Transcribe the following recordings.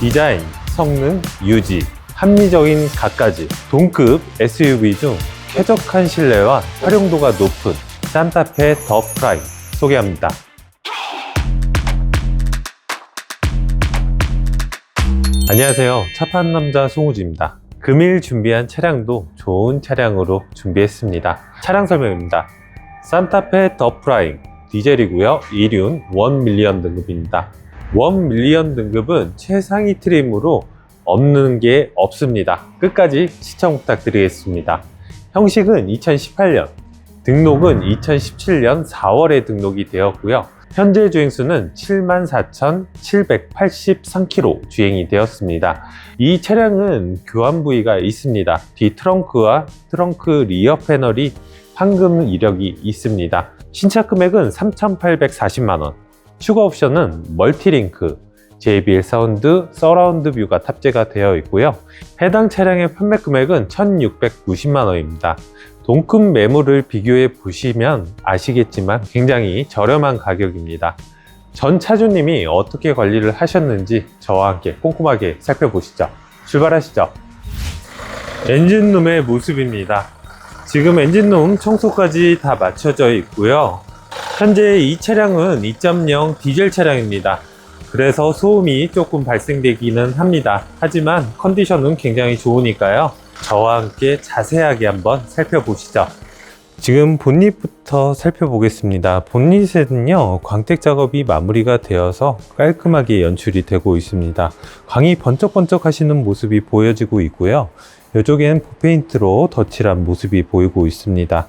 디자인, 성능, 유지, 합리적인 갖가지, 동급 SUV 중 쾌적한 실내와 활용도가 높은 산타페 더 프라임 소개합니다. 안녕하세요. 차 파는 남자 송우지입니다. 금일 준비한 차량도 좋은 차량으로 준비했습니다. 차량 설명입니다. 산타페 더 프라임 디젤이고요. 1륜 1 밀리언 등급입니다. 1 밀리언 등급은 최상위 트림으로 없는 게 없습니다. 끝까지 시청 부탁드리겠습니다. 형식은 2018년, 등록은 2017년 4월에 등록이 되었고요. 현재 주행수는 74,783km 주행이 되었습니다. 이 차량은 교환 부위가 있습니다. 뒤 트렁크와 트렁크 리어 패널이 황금 이력이 있습니다. 신차 금액은 3,840만원. 추가 옵션은 멀티링크, JBL 사운드, 서라운드 뷰가 탑재가 되어 있고요. 해당 차량의 판매 금액은 1,690만 원입니다. 동급 매물을 비교해 보시면 아시겠지만 굉장히 저렴한 가격입니다. 전 차주님이 어떻게 관리를 하셨는지 저와 함께 꼼꼼하게 살펴보시죠. 출발하시죠. 엔진룸의 모습입니다. 지금 엔진룸 청소까지 다 마쳐져 있고요. 현재 이 차량은 2.0 디젤 차량입니다. 그래서 소음이 조금 발생되기는 합니다. 하지만 컨디션은 굉장히 좋으니까요. 저와 함께 자세하게 한번 살펴보시죠. 지금 본닛부터 살펴보겠습니다. 본닛에는요, 광택 작업이 마무리가 되어서 깔끔하게 연출이 되고 있습니다. 광이 번쩍번쩍 하시는 모습이 보여지고 있고요. 이쪽엔 붓페인트로 덧칠한 모습이 보이고 있습니다.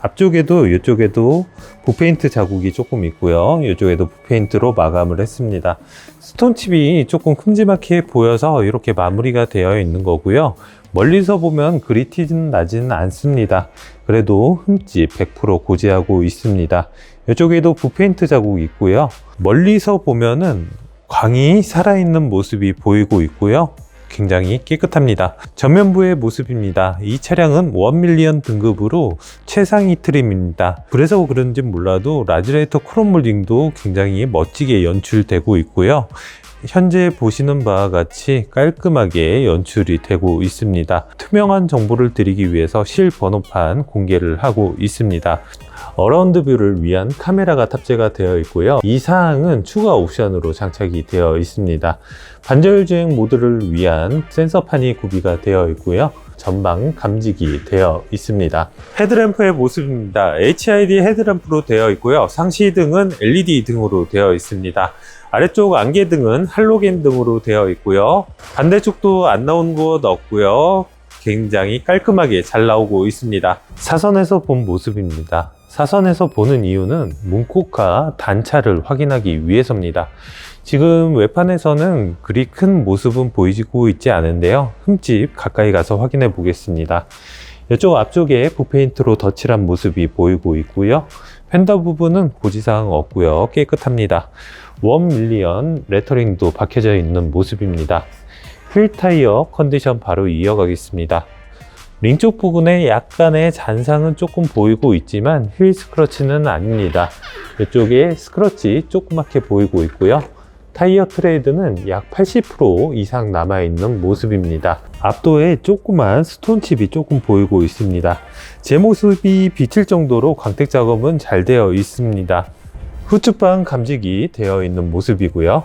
앞쪽에도 이쪽에도 붓페인트 자국이 조금 있고요. 이쪽에도 붓페인트로 마감을 했습니다. 스톤칩이 조금 큼지막해 보여서 이렇게 마무리가 되어 있는 거고요. 멀리서 보면 그리 티는 나지는 않습니다. 그래도 흠집 100% 고지하고 있습니다. 이쪽에도 붓페인트 자국이 있고요. 멀리서 보면은 광이 살아있는 모습이 보이고 있고요. 굉장히 깨끗합니다. 전면부의 모습입니다. 이 차량은 1밀리언 등급으로 최상위 트림입니다. 그래서 그런지 몰라도 라지레이터 크롬 몰딩도 굉장히 멋지게 연출되고 있고요. 현재 보시는 바와 같이 깔끔하게 연출이 되고 있습니다. 투명한 정보를 드리기 위해서 실 번호판 공개를 하고 있습니다. 어라운드 뷰를 위한 카메라가 탑재가 되어 있고요. 이 사항은 추가 옵션으로 장착이 되어 있습니다. 반절 주행 모드를 위한 센서판이 구비가 되어 있고요. 전방 감지기 되어 있습니다. 헤드램프의 모습입니다. HID 헤드램프로 되어 있고요. 상시 등은 LED 등으로 되어 있습니다. 아래쪽 안개등은 할로겐 등으로 되어 있고요. 반대쪽도 안 나온 곳 없고요. 굉장히 깔끔하게 잘 나오고 있습니다. 사선에서 본 모습입니다. 사선에서 보는 이유는 문콕과 단차를 확인하기 위해서입니다. 지금 외판에서는 그리 큰 모습은 보이고 있지 않은데요. 흠집 가까이 가서 확인해 보겠습니다. 이쪽 앞쪽에 붓페인트로 덧칠한 모습이 보이고 있고요. 펜더 부분은 고지사항 없고요. 깨끗합니다. 원 밀리언 레터링도 박혀져 있는 모습입니다. 휠 타이어 컨디션 바로 이어가겠습니다. 링 쪽 부분에 약간의 잔상은 조금 보이고 있지만 휠 스크러치는 아닙니다. 이쪽에 스크러치 조그맣게 보이고 있고요. 타이어 트레이드는 약 80% 이상 남아있는 모습입니다. 앞도에 조그만 스톤칩이 조금 보이고 있습니다. 제 모습이 비칠 정도로 광택 작업은 잘 되어 있습니다. 후측방 감지기 되어 있는 모습이고요.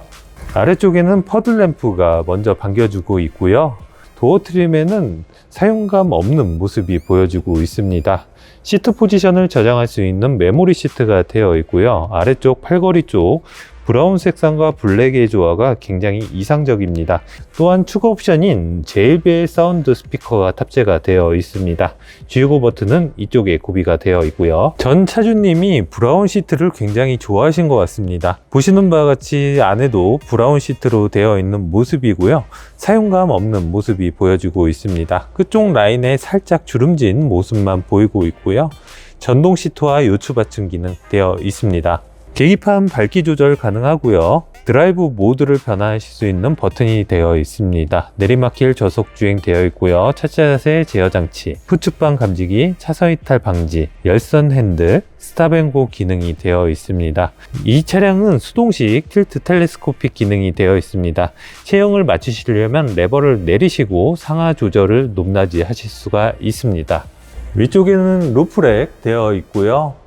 아래쪽에는 퍼들 램프가 먼저 반겨주고 있고요. 도어 트림에는 사용감 없는 모습이 보여지고 있습니다. 시트 포지션을 저장할 수 있는 메모리 시트가 되어 있고요. 아래쪽 팔걸이 쪽 브라운 색상과 블랙의 조화가 굉장히 이상적입니다. 또한 추가 옵션인 JBL 사운드 스피커가 탑재가 되어 있습니다. G9 버튼은 이쪽에 구비가 되어 있고요. 전 차주님이 브라운 시트를 굉장히 좋아하신 것 같습니다. 보시는 바와 같이 안에도 브라운 시트로 되어 있는 모습이고요. 사용감 없는 모습이 보여지고 있습니다. 끝쪽 라인에 살짝 주름진 모습만 보이고 있고요. 전동 시트와 요추 받침 기능 되어 있습니다. 계기판 밝기 조절 가능하고요. 드라이브 모드를 변화하실 수 있는 버튼이 되어 있습니다. 내리막길 저속 주행 되어 있고요. 차체 자세 제어 장치, 후측방 감지기, 차선 이탈 방지, 열선 핸들, 스탑앤고 기능이 되어 있습니다. 이 차량은 수동식 틸트 텔레스코픽 기능이 되어 있습니다. 체형을 맞추시려면 레버를 내리시고 상하 조절을 높낮이 하실 수가 있습니다. 위쪽에는 루프렉 되어 있고요.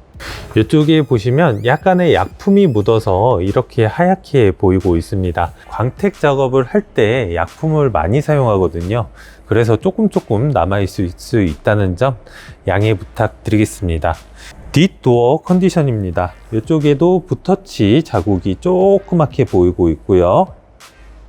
이쪽에 보시면 약간의 약품이 묻어서 이렇게 하얗게 보이고 있습니다. 광택 작업을 할 때 약품을 많이 사용하거든요. 그래서 조금 조금 남아있을 수 있다는 점 양해 부탁드리겠습니다. 뒷도어 컨디션입니다. 이쪽에도 붓터치 자국이 조그맣게 보이고 있고요.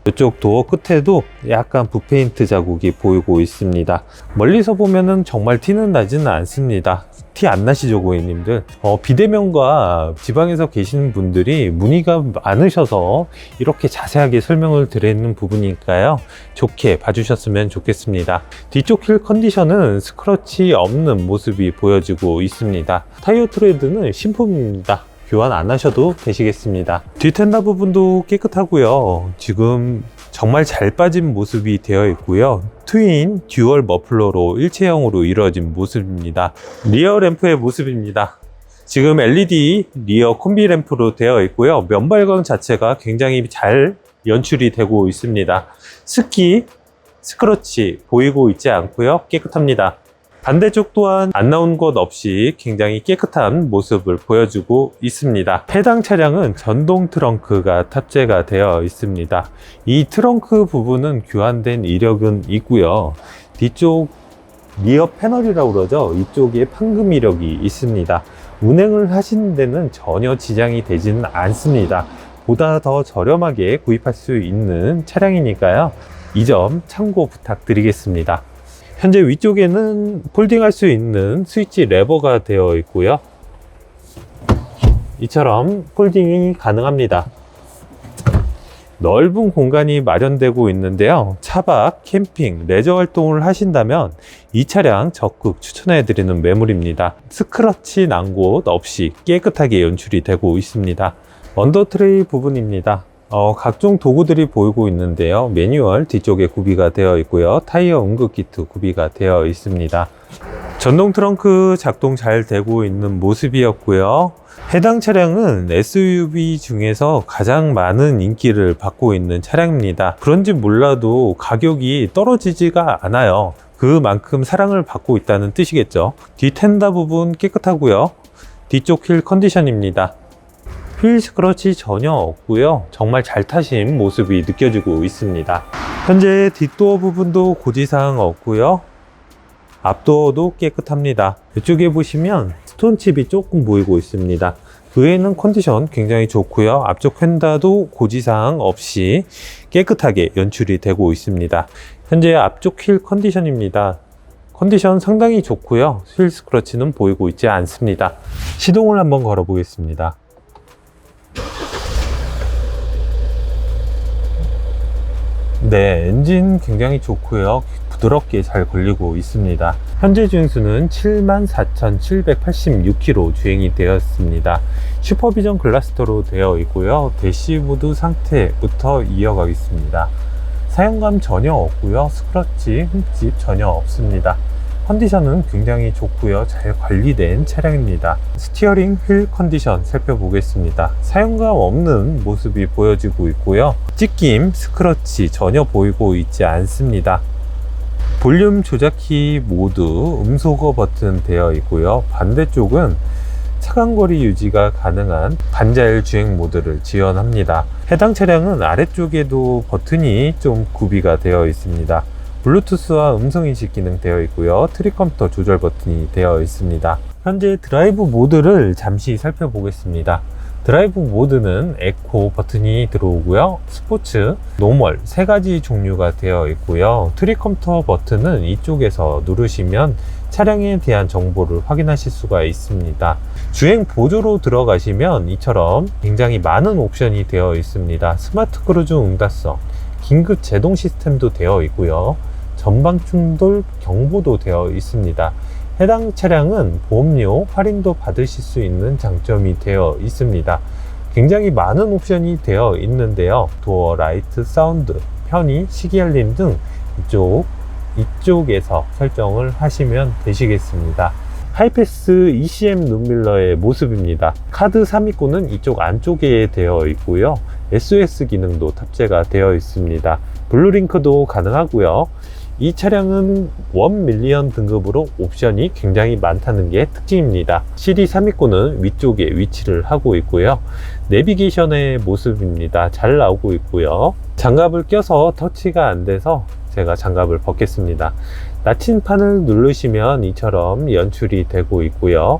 이쪽 도어 끝에도 약간 붓페인트 자국이 보이고 있습니다. 멀리서 보면은 정말 티는 나지는 않습니다. 티 안 나시죠, 고객님들? 어, 비대면과 지방에서 계시는 분들이 문의가 많으셔서 이렇게 자세하게 설명을 드리는 부분이니까요. 좋게 봐주셨으면 좋겠습니다. 뒤쪽 휠 컨디션은 스크러치 없는 모습이 보여지고 있습니다. 타이어 트레드는 신품입니다. 교환 안 하셔도 되시겠습니다. 뒷텐다 부분도 깨끗하고요. 지금 정말 잘 빠진 모습이 되어 있고요. 트윈 듀얼 머플러로 일체형으로 이루어진 모습입니다. 리어 램프의 모습입니다. 지금 LED 리어 콤비 램프로 되어 있고요. 면발광 자체가 굉장히 잘 연출이 되고 있습니다. 스키, 스크러치 보이고 있지 않고요. 깨끗합니다. 반대쪽 또한 안 나온 것 없이 굉장히 깨끗한 모습을 보여주고 있습니다. 해당 차량은 전동 트렁크가 탑재가 되어 있습니다. 이 트렁크 부분은 교환된 이력은 있고요. 뒤쪽 리어 패널이라고 그러죠. 이쪽에 판금 이력이 있습니다. 운행을 하시는 데는 전혀 지장이 되지는 않습니다. 보다 더 저렴하게 구입할 수 있는 차량이니까요. 이 점 참고 부탁드리겠습니다. 현재 위쪽에는 폴딩할 수 있는 스위치 레버가 되어 있고요. 이처럼 폴딩이 가능합니다. 넓은 공간이 마련되고 있는데요. 차박, 캠핑, 레저 활동을 하신다면 이 차량 적극 추천해 드리는 매물입니다. 스크러치 난 곳 없이 깨끗하게 연출이 되고 있습니다. 언더트레이 부분입니다. 어, 각종 도구들이 보이고 있는데요. 매뉴얼 뒤쪽에 구비가 되어 있고요. 타이어 응급 키트 구비가 되어 있습니다. 전동 트렁크 작동 잘 되고 있는 모습이었고요. 해당 차량은 SUV 중에서 가장 많은 인기를 받고 있는 차량입니다. 그런지 몰라도 가격이 떨어지지가 않아요. 그만큼 사랑을 받고 있다는 뜻이겠죠. 뒤 텐다 부분 깨끗하고요. 뒤쪽 휠 컨디션입니다. 휠 스크러치 전혀 없고요. 정말 잘 타신 모습이 느껴지고 있습니다. 현재 뒷도어 부분도 고지사항 없고요. 앞도어도 깨끗합니다. 이쪽에 보시면 스톤칩이 조금 보이고 있습니다. 그 외에는 컨디션 굉장히 좋고요. 앞쪽 휀다도 고지사항 없이 깨끗하게 연출이 되고 있습니다. 현재 앞쪽 휠 컨디션입니다. 컨디션 상당히 좋고요. 휠 스크러치는 보이고 있지 않습니다. 시동을 한번 걸어 보겠습니다. 네, 엔진 굉장히 좋고요. 부드럽게 잘 걸리고 있습니다. 현재 주행수는 74,786km 주행이 되었습니다. 슈퍼비전 글라스터로 되어 있고요. 대시보드 상태부터 이어가겠습니다. 사용감 전혀 없고요. 스크러치, 흠집 전혀 없습니다. 컨디션은 굉장히 좋고요. 잘 관리된 차량입니다. 스티어링 휠 컨디션 살펴보겠습니다. 사용감 없는 모습이 보여지고 있고요. 찢김, 스크러치 전혀 보이고 있지 않습니다. 볼륨 조작키 모드 음소거 버튼 되어 있고요. 반대쪽은 차간거리 유지가 가능한 반자율 주행 모드를 지원합니다. 해당 차량은 아래쪽에도 버튼이 좀 구비가 되어 있습니다. 블루투스와 음성인식 기능 되어 있고요. 트리컴퓨터 조절 버튼이 되어 있습니다. 현재 드라이브 모드를 잠시 살펴보겠습니다. 드라이브 모드는 에코 버튼이 들어오고요. 스포츠, 노멀 세 가지 종류가 되어 있고요. 트리컴퓨터 버튼은 이쪽에서 누르시면 차량에 대한 정보를 확인하실 수가 있습니다. 주행 보조로 들어가시면 이처럼 굉장히 많은 옵션이 되어 있습니다. 스마트 크루즈 응답성, 긴급 제동 시스템도 되어 있고요. 전방 충돌 경보도 되어 있습니다. 해당 차량은 보험료 할인도 받으실 수 있는 장점이 되어 있습니다. 굉장히 많은 옵션이 되어 있는데요. 도어, 라이트, 사운드, 편의, 시계 알림 등 이쪽, 이쪽에서 설정을 하시면 되시겠습니다. 하이패스 ECM 눈밀러의 모습입니다. 카드 삽입구는 이쪽 안쪽에 되어 있고요. SOS 기능도 탑재가 되어 있습니다. 블루링크도 가능하고요. 이 차량은 1 밀리언 등급으로 옵션이 굉장히 많다는 게 특징입니다. CD 329는 위쪽에 위치를 하고 있고요. 내비게이션의 모습입니다. 잘 나오고 있고요. 장갑을 껴서 터치가 안 돼서 제가 장갑을 벗겠습니다. 나침판을 누르시면 이처럼 연출이 되고 있고요.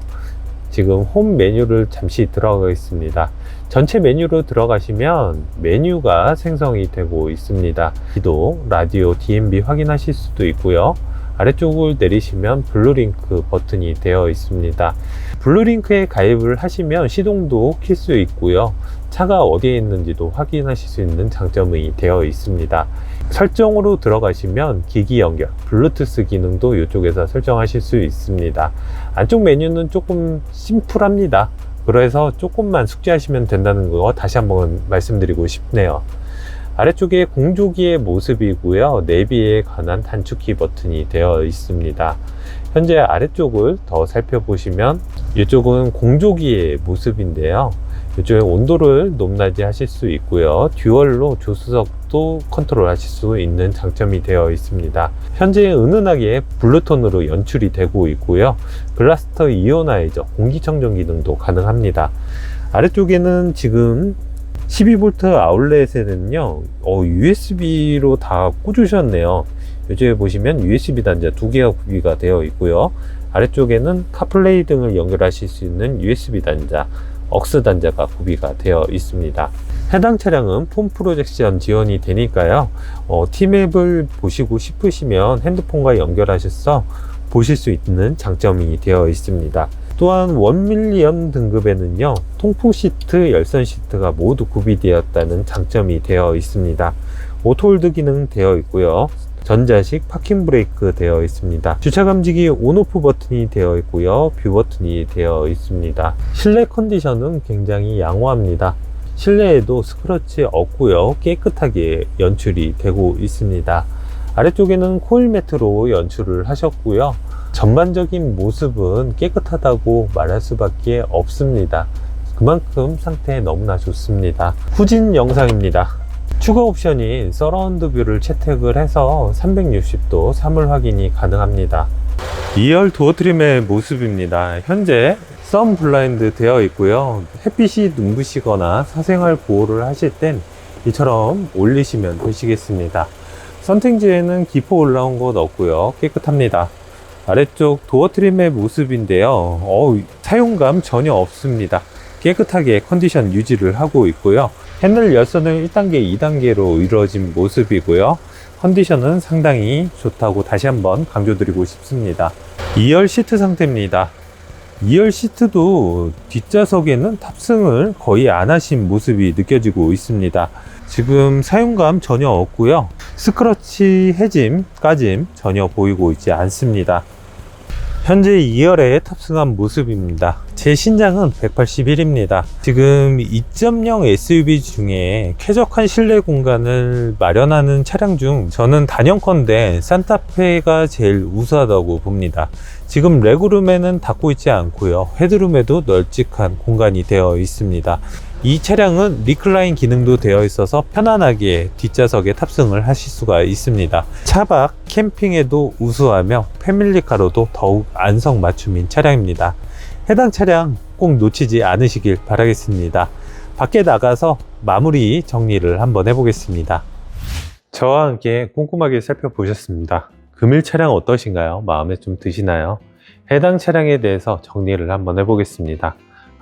지금 홈 메뉴를 잠시 들어가겠습니다. 전체 메뉴로 들어가시면 메뉴가 생성이 되고 있습니다. 기도, 라디오, DMB 확인하실 수도 있고요. 아래쪽을 내리시면 블루링크 버튼이 되어 있습니다. 블루링크에 가입을 하시면 시동도 킬 수 있고요. 차가 어디에 있는지도 확인하실 수 있는 장점이 되어 있습니다. 설정으로 들어가시면 기기 연결, 블루투스 기능도 이쪽에서 설정하실 수 있습니다. 안쪽 메뉴는 조금 심플합니다. 그래서 조금만 숙지하시면 된다는 거 다시 한번 말씀드리고 싶네요. 아래쪽에 공조기의 모습이고요. 내비에 관한 단축키 버튼이 되어 있습니다. 현재 아래쪽을 더 살펴보시면 이쪽은 공조기의 모습인데요. 이쪽에 온도를 높낮이 하실 수 있고요. 듀얼로 조수석도 컨트롤 하실 수 있는 장점이 되어 있습니다. 현재 은은하게 블루톤으로 연출이 되고 있고요. 블라스터 이오나이저 공기청정 기능도 가능합니다. 아래쪽에는 지금 12V 아울렛에는요, 어, USB로 다 꽂으셨네요. 요즘에 보시면 USB 단자 두 개가 구비가 되어 있고요. 아래쪽에는 카플레이 등을 연결하실 수 있는 USB 단자, 억스 단자가 구비가 되어 있습니다. 해당 차량은 폰 프로젝션 지원이 되니까요. 어, 티맵을 보시고 싶으시면 핸드폰과 연결하셔서 보실 수 있는 장점이 되어 있습니다. 또한 1밀리언 등급에는요 통풍 시트, 열선 시트가 모두 구비되었다는 장점이 되어 있습니다 오토홀드 기능 되어 있고요 전자식 파킹 브레이크 되어 있습니다. 주차 감지기 온오프 버튼이 되어 있고요. 뷰 버튼이 되어 있습니다. 실내 컨디션은 굉장히 양호합니다. 실내에도 스크러치 없고요. 깨끗하게 연출이 되고 있습니다. 아래쪽에는 코일 매트로 연출을 하셨고요. 전반적인 모습은 깨끗하다고 말할 수밖에 없습니다. 그만큼 상태 너무나 좋습니다. 후진 영상입니다. 추가 옵션인 서라운드 뷰를 채택을 해서 360도 사물 확인이 가능합니다. 2열 도어 트림의 모습입니다. 현재 썬 블라인드 되어 있고요. 햇빛이 눈부시거나 사생활 보호를 하실 땐 이처럼 올리시면 되시겠습니다. 선택지에는 기포 올라온 곳 없고요. 깨끗합니다. 아래쪽 도어 트림의 모습인데요. 어우, 사용감 전혀 없습니다. 깨끗하게 컨디션 유지를 하고 있고요. 핸들 열선은 1단계, 2단계로 이루어진 모습이고요. 컨디션은 상당히 좋다고 다시 한번 강조드리고 싶습니다. 2열 시트 상태입니다. 2열 시트도 뒷좌석에는 탑승을 거의 안 하신 모습이 느껴지고 있습니다. 지금 사용감 전혀 없고요. 스크러치 해짐, 까짐 전혀 보이고 있지 않습니다. 현재 2열에 탑승한 모습입니다. 제 신장은 181입니다. 지금 2.0 SUV 중에 쾌적한 실내 공간을 마련하는 차량 중 저는 단연컨대 산타페가 제일 우수하다고 봅니다. 지금 레그룸에는 닫고 있지 않고요. 헤드룸에도 널찍한 공간이 되어 있습니다. 이 차량은 리클라인 기능도 되어 있어서 편안하게 뒷좌석에 탑승을 하실 수가 있습니다. 차박, 캠핑에도 우수하며 패밀리카로도 더욱 안성맞춤인 차량입니다. 해당 차량 꼭 놓치지 않으시길 바라겠습니다. 밖에 나가서 마무리 정리를 한번 해보겠습니다. 저와 함께 꼼꼼하게 살펴보셨습니다. 금일 차량 어떠신가요? 마음에 좀 드시나요? 해당 차량에 대해서 정리를 한번 해보겠습니다.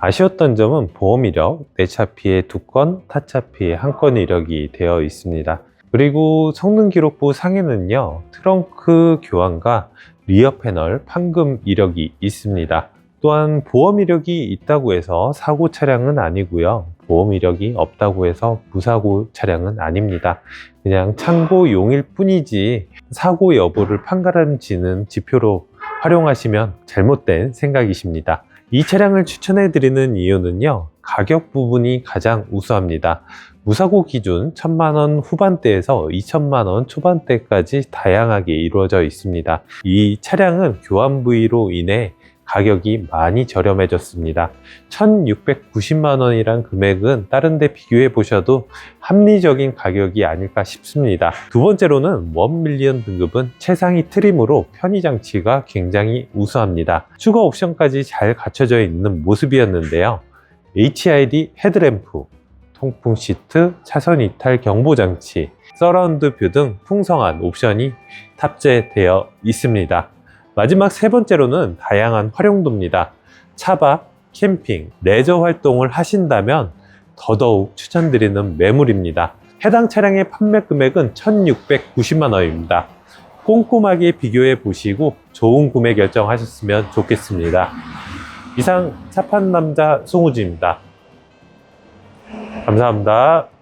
아쉬웠던 점은 보험 이력, 내차 피해 두 건, 타차 피해 한 건 이력이 되어 있습니다. 그리고 성능 기록부 상에는요, 트렁크 교환과 리어 패널 판금 이력이 있습니다. 또한 보험 이력이 있다고 해서 사고 차량은 아니고요. 보험 이력이 없다고 해서 무사고 차량은 아닙니다. 그냥 참고용일 뿐이지 사고 여부를 판가름지는 지표로 활용하시면 잘못된 생각이십니다. 이 차량을 추천해 드리는 이유는요. 가격 부분이 가장 우수합니다. 무사고 기준 1000만원 후반대에서 2000만원 초반대까지 다양하게 이루어져 있습니다. 이 차량은 교환 부위로 인해 가격이 많이 저렴해졌습니다. 1690만 원이란 금액은 다른 데 비교해 보셔도 합리적인 가격이 아닐까 싶습니다. 두 번째로는 원 밀리언 등급은 최상위 트림으로 편의 장치가 굉장히 우수합니다. 추가 옵션까지 잘 갖춰져 있는 모습이었는데요. HID 헤드램프, 통풍 시트, 차선 이탈 경보 장치, 서라운드 뷰 등 풍성한 옵션이 탑재되어 있습니다. 마지막 세 번째로는 다양한 활용도입니다. 차박, 캠핑, 레저 활동을 하신다면 더더욱 추천드리는 매물입니다. 해당 차량의 판매 금액은 1690만 원입니다. 꼼꼼하게 비교해 보시고 좋은 구매 결정하셨으면 좋겠습니다. 이상 차판 남자 송우지입니다. 감사합니다.